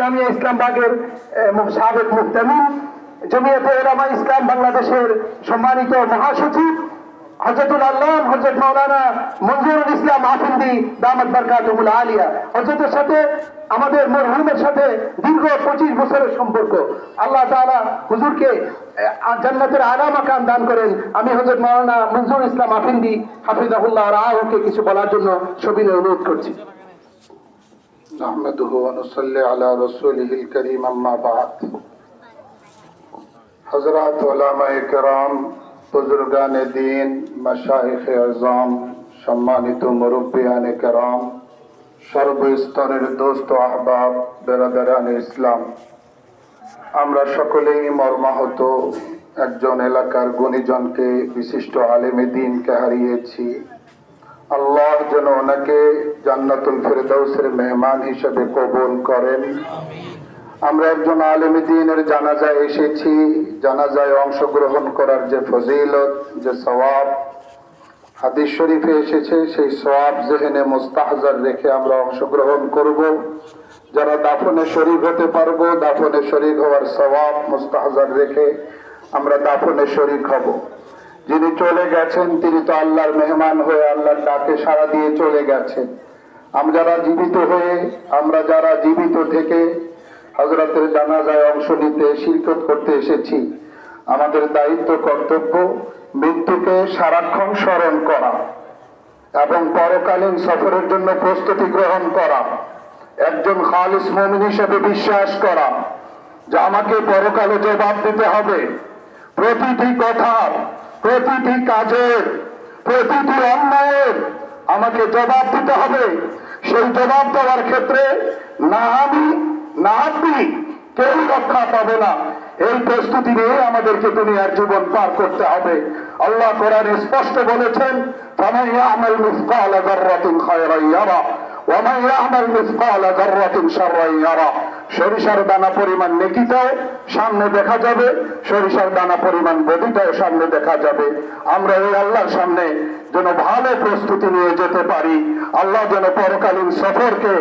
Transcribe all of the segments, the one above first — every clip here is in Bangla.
ইসলামিয়া ইসলামবাগের সাবেক মুহতামিম জমিয়তে ওলামা ইসলাম বাংলাদেশের সম্মানিত মহাসচিব হজরতুল আল্লাহ হজরত মৌলানা মঞ্জুরুল ইসলাম আফিন্দি দামত বরকাতুল আলিয়া। হজরতের সাথে, আমাদের মরহুমের সাথে দীর্ঘ পঁচিশ বছরের সম্পর্ক। আল্লাহ তালা হুজুরকে জান্নাতের আলা মাকাম দান করেন। আমি হজরত মৌলানা মঞ্জুরুল ইসলাম আফিন্দি হাফিজাহুল্লাহ রাহকে কিছু বলার জন্য সবিনয় অনুরোধ করছি। نحمده ونصلي على رسوله الكريم أما بعد حضرات علماء کرام بزرگان دین مشایخ اعظام সম্মানিত মুরব্বিয়ান کرام সর্বস্তরের দোস্ত আহবাব বেরাদারান ইসলাম আমরা সকলেই মর্মাহত একজন এলাকার গুণীজনকে বিশিষ্ট আলেমে দিনকে হারিয়েছি আল্লাহ যেন ওনাকে জান্নাতুল ফেরদাউসের মেহমান হিসেবে কবুল করেন। আমরা একজন আলেমী দিনের জানাজায় এসেছি। জানাজায় অংশগ্রহণ করার যে ফজিলত, যে সওয়াব, হাদিস শরীফে এসেছে, সেই সওয়াব জেহেনে মুস্তাহজার রেখে আমরা অংশগ্রহণ করব। যারা দাফনে শরীক হতে পারব, দাফনে শরীক হওয়ার সওয়াব মুস্তাহজার রেখে আমরা দাফনে শরীক হব। যিনি চলে গেছেন, তিনি তো আল্লাহর মেহমান হয়ে আল্লাহর ডাকে সাড়া দিয়ে চলে গেছেন। আমরা যারা জীবিত হয়ে, আমরা যারা জীবিত থেকে হজরতের জানাজায় অংশ নিতে শিরকত করতে এসেছি, আমাদের দায়িত্ব, কর্তব্য মৃত্যুকে সারাক্ষণ স্মরণ করা এবং পরকালীন সফরের জন্য প্রস্তুতি গ্রহণ করা, একজন খালিস মমিন হিসেবে বিশ্বাস করা যে আমাকে পরকালে জবাব দিতে হবে। প্রতিটি কথার প্রতিটি কাজের প্রতিটি অন্যায়ের আমাকে জবাব দিতে হবে। সেই জবাব দেওয়ার ক্ষেত্রে না আমি, না আপনি কেউ রক্ষা পাবে না। এই প্রস্তুতি নিয়ে আমাদেরকে দুনিয়ার জীবন পার করতে হবে। আল্লাহ কোরআনে স্পষ্ট বলেছেন মান ইয়ামাল মিসকাল যাররাতিন শাররান ইয়ারা। সরিষার দানা পরিমাণ নেকিটাও সামনে দেখা যাবে। সরিষার দানা পরিমাণ বদিটাও সামনে দেখা যাবে। আমরা এই আল্লাহর সামনে যেন ভালো প্রস্তুতি নিয়ে যেতে পারি। আল্লাহ যেন পরকালীন সফরকে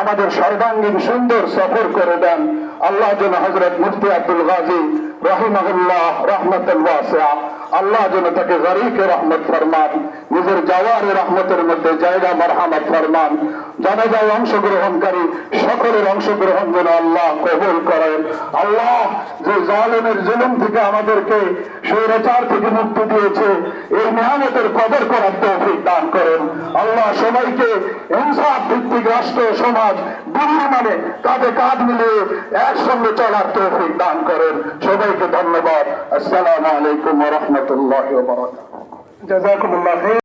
আমাদের সর্বাঙ্গীন সুন্দর সফর করে দেন। আল্লাহ যেন হজরত মুফতি আব্দুল গাজী রহিমাহুল্লাহ রহমতুল ওয়াসিয়া, আল্লাহ যেন তাকে গরিকে রহমত ফরমান, নিজের জাওয়ারে রহমতের মধ্যে জায়গা মারহামত ফরমান। জানাজায় অংশগ্রহণকারী সকলের অংশগ্রহণ যেন আল্লাহ কবুল করেন। আল্লাহ যে জালেমের জুলুম থেকে আমাদেরকে স্বৈরাচার থেকে মুক্তি দিয়েছে, এই মেহনতের কদর করার তৌফিক দান করেন। আল্লাহ সবাইকে ইনসাফ ভিত্তিক রাষ্ট্র সমাজ দিল্লি মানে কাঁধে কাঁধ মিলিয়ে একসঙ্গে চলার তৌফিক দান করেন। সবাইকে ধন্যবাদ। আসসালামু আলাইকুম রহমতুল্লাহ জাজাকুমুল্লাহ।